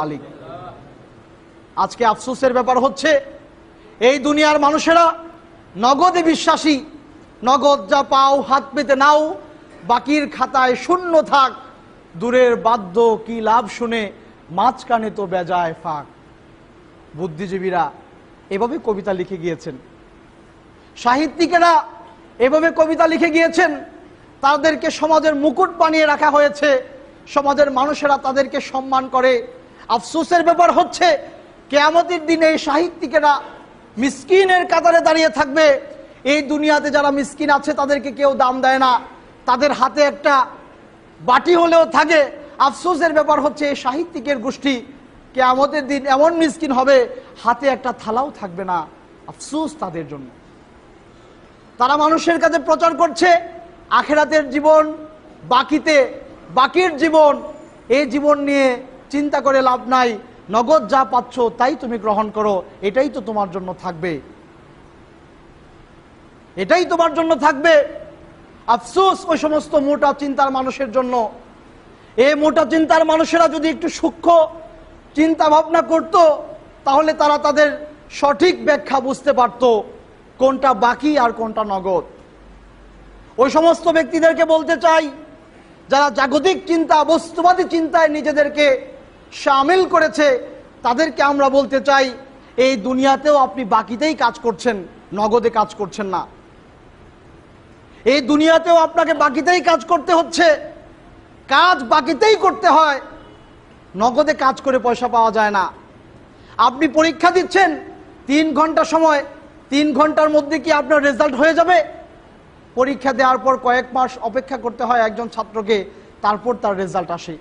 মালিক। আজকে আফসোসের ব্যাপার হচ্ছে, এই দুনিয়ার মানুষেরা নগদে বিশ্বাসী, নগদ যা পাও হাত পেতে নাও, বাকির খাতায় শূন্য থাক, দূরের বাদ্য কি লাভ শুনে মাঝখানে তো বেজায় ফাঁক। বুদ্ধিজীবীরা এভাবে কবিতা লিখে গিয়েছেন। সাহিত্যিকেরা এভাবে কবিতা লিখে গিয়েছেন, তাদেরকে সমাজের মুকুট বানিয়ে রাখা হয়েছে, সমাজের মানুষেরা তাদেরকে সম্মান করে আফসোসের ব্যাপার হচ্ছে, কেয়ামতের দিনে এই সাহিত্যিকেরা মিসকিনের কাতারে দাঁড়িয়ে থাকবে। এই দুনিয়াতে যারা মিসকিন আছে, তাদেরকে কেউ দাম দেয় না। তাদের হাতে একটা বাটি হলেও থাকে। আফসোসের ব্যাপার হচ্ছে, এই সাহিত্যিকের গোষ্ঠী কেয়ামতের দিন এমন মিসকিন হবে, হাতে একটা থালাও থাকবে না। আফসোস তাদের জন্য। তারা মানুষের কাছে প্রচার করছে, আখেরাতের জীবন বাকিতে, বাকির জীবন, এই জীবন নিয়ে চিন্তা করে লাভ নাই, নগদ যা পাচ্ছ তাই তুমি গ্রহণ করো, এটাই তো তোমার জন্য থাকবে। এটাই তোমার জন্য থাকবে। আফসোস ওই সমস্ত মোটা চিন্তার মানুষের জন্য। এই মোটা চিন্তার মানুষেরা যদি একটু সূক্ষ্ম চিন্তা ভাবনা করত, তাহলে তারা তাদের সঠিক ব্যাখ্যা বুঝতে পারত, কোনটা বাকি আর কোনটা নগদ। ওই সমস্ত ব্যক্তিদেরকে বলতে চাই, যারা জাগতিক চিন্তা, বস্তুবাদী চিন্তায় নিজেদেরকে সামিল করেছে, তাদেরকে আমরা বলতে চাই, এই দুনিয়াতেও আপনি বাকিতেই কাজ করছেন, নগদে কাজ করছেন না। এই দুনিয়াতেও আপনাকে বাকিতেই কাজ করতে হচ্ছে, কাজ বাকিতেই করতে হয়, নগদে কাজ করে পয়সা পাওয়া যায় না। আপনি পরীক্ষা দিচ্ছেন, তিন ঘণ্টা সময়, তিন ঘণ্টার মধ্যে কি আপনার রেজাল্ট হয়ে যাবে? পরীক্ষা দেওয়ার পর কয়েক মাস অপেক্ষা করতে হয় একজন ছাত্রকে, তারপর তার রেজাল্ট আসে।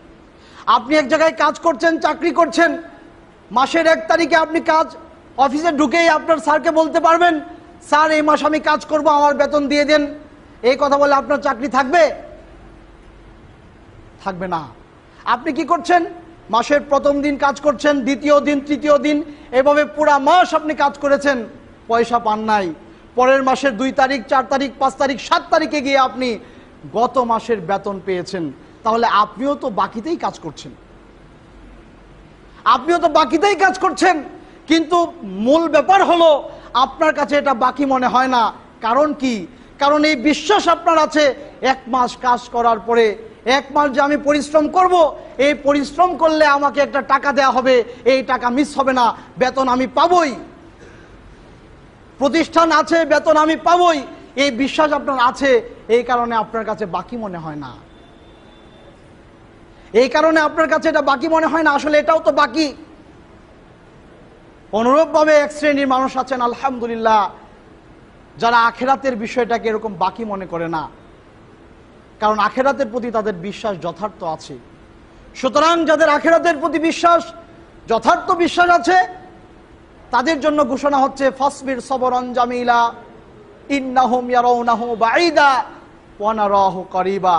আপনি এক জায়গায় কাজ করছেন, চাকরি করছেন, মাসের এক তারিখে আপনি কাজ, অফিসে ঢুকেই আপনার স্যারকে বলতে পারবেন, স্যার, এই মাস আমি কাজ করব, আমার বেতন দিয়ে দেন। এই কথা বলে আপনার চাকরি থাকবে? থাকবে না। আপনি কি করছেন? মাসের প্রথম দিন কাজ করছেন, দ্বিতীয় দিন, তৃতীয় দিন, এভাবে পুরা মাস আপনি কাজ করেছেন, পয়সা পান নাই। পরের মাসের দুই তারিখ, চার তারিখ, পাঁচ তারিখ, সাত তারিখে গিয়ে আপনি গত মাসের বেতন পেয়েছেন। তাহলে আপনিও তো বাকিতেই কাজ করছেন। আপনিও তো বাকিতেই কাজ করছেন। কিন্তু মূল ব্যাপার হলো, আপনার কাছে এটা বাকি মনে হয় না। কারণ কি? কারণ এই বিশ্বাস আপনার আছে, এক মাস কাজ করার পরে, এক মাস যে আমি পরিশ্রম করব, এই পরিশ্রম করলে আমাকে একটা টাকা দেয়া হবে, এই টাকা মিস হবে না, বেতন আমি পাবই। প্রতিষ্ঠান আছে, বেতন আমি পাবই। এই বিশ্বাস আপনার আছে, এই কারণে আপনার কাছে বাকি মনে হয় না। এই কারণে আপনার কাছে এটা বাকি মনে হয় না, আসলে এটাও তো বাকি। অনুরূপভাবে এক শ্রেণির মানুষ আছেন, আলহামদুলিল্লাহ। যারা আখেরাতের বিষয়টাকে এরকম বাকি মনে করে না, কারণ আখেরাতের প্রতি তাদের বিশ্বাস যথার্থ আছে। সুতরাং যাদের আখেরাতের প্রতি বিশ্বাস যথার্থ বিশ্বাস আছে, তাদের জন্য ঘোষণা হচ্ছে, ফসবির সবরন জামিলা, ইন্নাহুম ইয়ারাউনাহু বাঈদা, ওয়া নারাহু করিবা।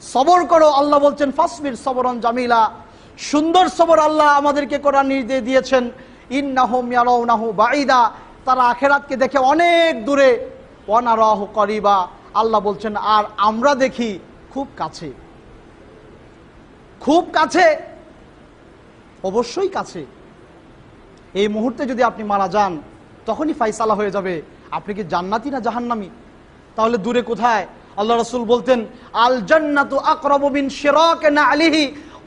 সবর করো, আল্লাহ বলছেন, ফসবির সবরন জামিলা। সুন্দর সবর আল্লাহ আমাদেরকে কোরআন নির্দেশ দিয়েছেন। ইন্নাহুম ইয়ারাউনাহু বাঈদা। তারা আখেরাতকে দেখে অনেক দূরে। ওয়া নারাহু করিবা। আল্লাহ বলছেন, আর আমরা দেখি খুব কাছে। খুব কাছে? অবশ্যই কাছে। এই মুহূর্তে যদি আপনি মারা যান, তখনই ফাইসালা হয়ে যাবে। আপনি কি জান্নাতি না জাহান্নামি? তাহলে দূরে কোথায়? আল্লাহ রসুল বলতেন আল জান্নাতু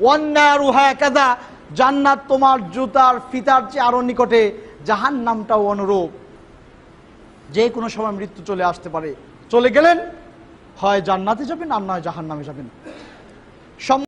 ওয়ান্নারু জান্নাত তোমার জুতার ফিতার চেয়ে আরও নিকটে, জাহান্নামটাও অনুরূপ। যে কোনো সময় মৃত্যু চলে আসতে পারে। চলে গেলেন, হয় জান্নাতে যাবেন আর নয় জাহান নামে যাবেন